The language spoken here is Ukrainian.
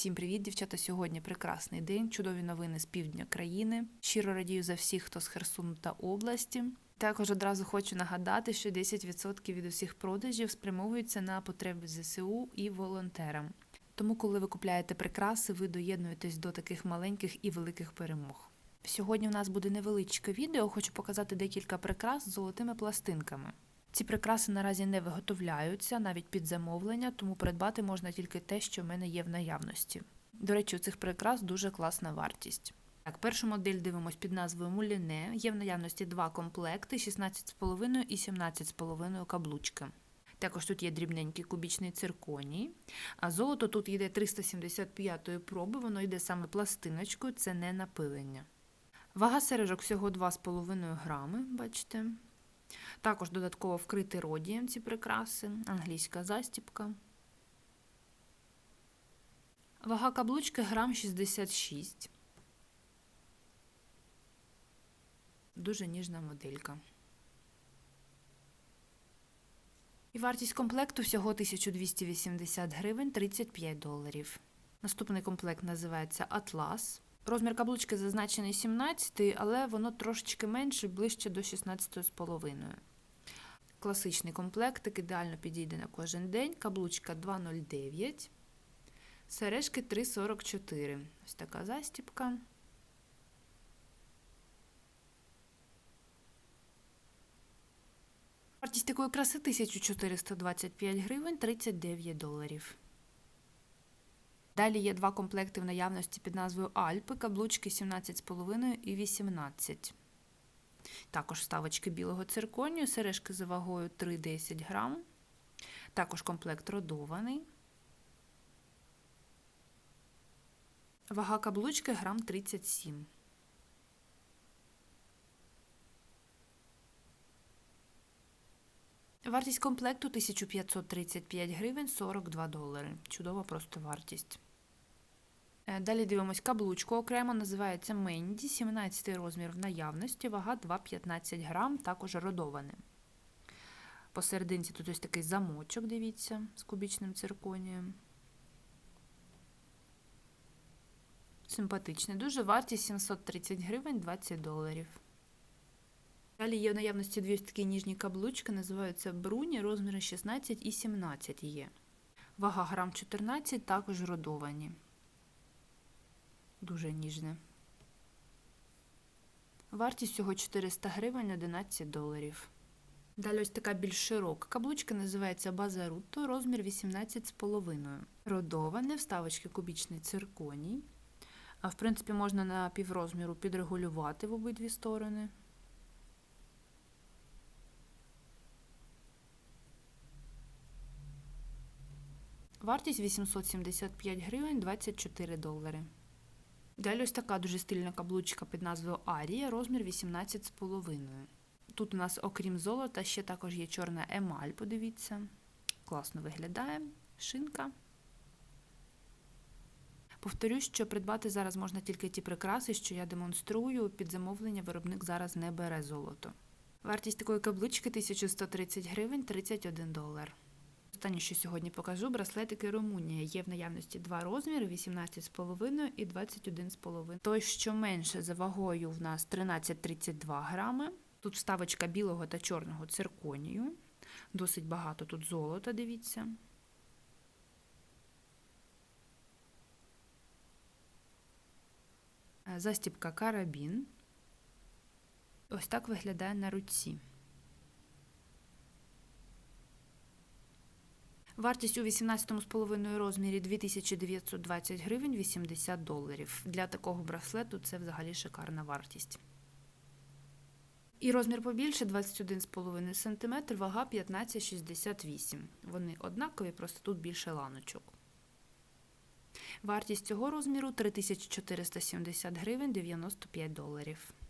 Всім привіт, дівчата. Сьогодні прекрасний день, чудові новини з півдня країни. Щиро радію за всіх, хто з Херсону та області. Також одразу хочу нагадати, що 10% від усіх продажів спрямовуються на потреби ЗСУ і волонтерам. Тому, коли ви купляєте прикраси, ви доєднуєтесь до таких маленьких і великих перемог. Сьогодні у нас буде невеличке відео. Хочу показати декілька прикрас з золотими пластинками. Ці прикраси наразі не виготовляються навіть під замовлення, тому придбати можна тільки те, що в мене є в наявності. До речі, у цих прикрас дуже класна вартість. Так, першу модель дивимось під назвою Муліне. Є в наявності два комплекти: 16,5 і 17,5 каблучки. Також тут є дрібненький кубічний цирконій. А золото тут йде 375-ї проби, воно йде саме пластиночкою, це не напилення. Вага сережок всього 2,5 грами, бачите. Також додатково вкрити родієм ці прикраси, англійська застіпка. Вага каблучки грам 66. Дуже ніжна моделька. І вартість комплекту всього 1280 гривень 35 доларів. Наступний комплект називається Атлас. Розмір каблучки зазначений 17, але воно трошечки менше, ближче до 16,5. Класичний комплектик ідеально підійде на кожен день. Каблучка 2,09. Сережки 3,44. Ось така застіпка. Вартість такої краси 1425 гривень 39 доларів. Далі є два комплекти в наявності під назвою Альпи, каблучки 17,5 і 18. Також вставочки білого цирконію, сережки за вагою 3,10 грам. Також комплект родований. Вага каблучки грам 37. Вартість комплекту 1535 гривень 42 долари. Чудова просто вартість. Е, Далі дивимось каблучку окремо, називається Менді, 17 розмір в наявності, вага 2,15 грам, також родований. Посерединці тут ось такий замочок, дивіться, з кубічним цирконієм. Симпатичний. Дуже вартість 730 гривень 20 доларів. Далі є в наявності дві такі ніжні каблучки, називаються бруні, розміри 16 і 17 є. Вага грам 14, також родовані. Дуже ніжне. Вартість всього 400 гривень 11 доларів. Далі ось така більш широка каблучка називається Базарутто, розмір 18,5. Родоване, вставочки кубічний цирконій. А в принципі, можна на піврозміру підрегулювати в обидві сторони. Вартість 875 гривень 24 долари. Далі ось така дуже стильна каблучка під назвою Арія, розмір 18,5. Тут у нас, окрім золота, ще також є чорна емаль, подивіться. Класно виглядає. Шинка. Повторюсь, що придбати зараз можна тільки ті прикраси, що я демонструю. Під замовлення виробник зараз не бере золото. Вартість такої каблучки 1130 гривень 31 долар. Останнє, що сьогодні покажу, браслетики Румунія. Є в наявності два розміри: 18,5 і 21,5. Той, що менше за вагою, в нас 13,32 грами. Тут вставочка білого та чорного цирконію. Досить багато тут золота, дивіться. Застібка карабін. Ось так виглядає на руці. Вартість у 18,5 розмірі 2920 гривень 80 доларів. Для такого браслету це взагалі шикарна вартість. І розмір побільше 21,5 см, вага 15,68 Вони однакові, просто тут більше ланочок. Вартість цього розміру 3470 гривень 95 доларів.